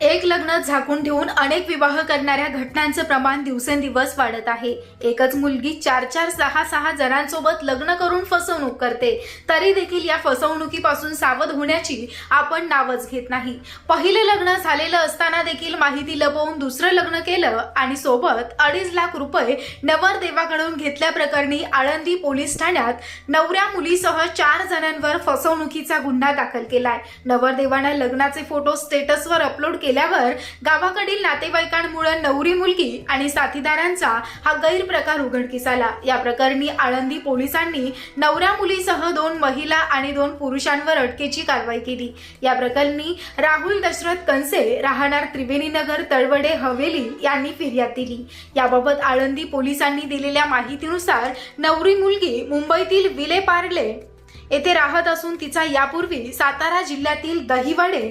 एक लग्न झाकून ठेवून अनेक विवाह करणाऱ्या घटनांचं प्रमाण दिवसेंदिवस वाढत आहे. एकच मुलगी चार चार सहा सहा जणांसोबत लग्न करून फसवणूक करते. तरी देखील या फसवणुकीपासून सावध होण्याची आपण नावच घेत नाही. पहिले लग्न झालेलं असताना देखील माहिती लपवून दुसरं लग्न केलं आणि सोबत अडीच लाख रुपये नवरदेवाकडून घेतल्याप्रकरणी आळंदी पोलीस ठाण्यात नवऱ्या मुलीसह चार जणांवर फसवणुकीचा गुन्हा दाखल केलाय. नवरदेवानं लग्नाचे फोटो स्टेटसवर अपलोड केले केल्यावर गावाकडील नातेवाईकांमुळे नवरी मुलगी आणि साथीदारांचा हा गैरप्रकार उघडकीस आला. या प्रकरणी आळंदी पोलिसांनी नवऱ्या मुलीसह दोन महिला आणि दोन पुरुषांवर अटकेची कारवाई केली. या प्रकरणी राहुल दशरथ कंसे राहणार त्रिवेणीनगर तळवडे हवेली यांनी फिर्याद दिली. याबाबत आळंदी पोलिसांनी दिलेल्या माहितीनुसार नवरी मुलगी मुंबईतील विले पार्ले येथे राहत असून तिचा यापूर्वी सातारा जिल्ह्यातील दहिवडे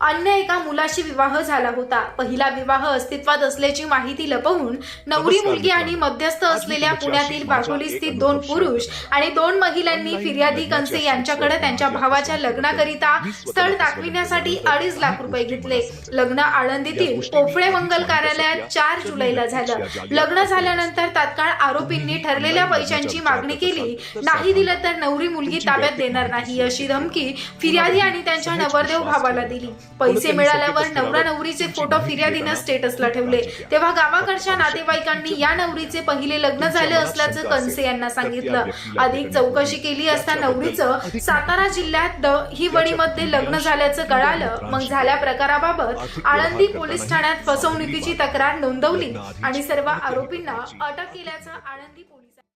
अन्य एका मुलाशी विवाह झाला होता. पहिला विवाह अस्तित्वात असल्याची माहिती लपवून नवरी मुलगी आणि. मध्यस्थ असलेल्या पुण्यातील एका स्थित दोन पुरुष आणि दोन महिलांनी फिर्यादी कंसे यांच्याकडे त्यांच्या भावाच्या लग्नाकरिता स्थळ दाखविण्यासाठी अडीच लाख रुपये घेतले. लग्न आळंदीतील पोफळे मंगल कार्यालयात चार जुलैला झालं. लग्न झाल्यानंतर तात्काळ आरोपींनी ठरलेल्या पैशांची मागणी केली. नाही दिलं तर नवरी मुलगी ताब्यात देणार नाही अशी धमकी फिर्यादी आणि त्यांच्या नवरदेव भावाला दिली. पैसे मिळाल्यावर नवरा नवरीचे फोटो फिर्यादीनं स्टेटसला ठेवले. तेव्हा गावाकडच्या नातेवाईकांनी या नवरीचे पहिले लग्न झाले असल्याचं कनसे यांना सांगितलं. अधिक चौकशी केली असता नवरीचं सातारा जिल्ह्यात दहिवडीमध्ये लग्न झाल्याचं कळालं. मग झाल्या प्रकाराबाबत आळंदी पोलीस ठाण्यात फसवणुकीची तक्रार नोंदवली आणि सर्व आरोपींना अटक केल्याचं आळंदी पोलीस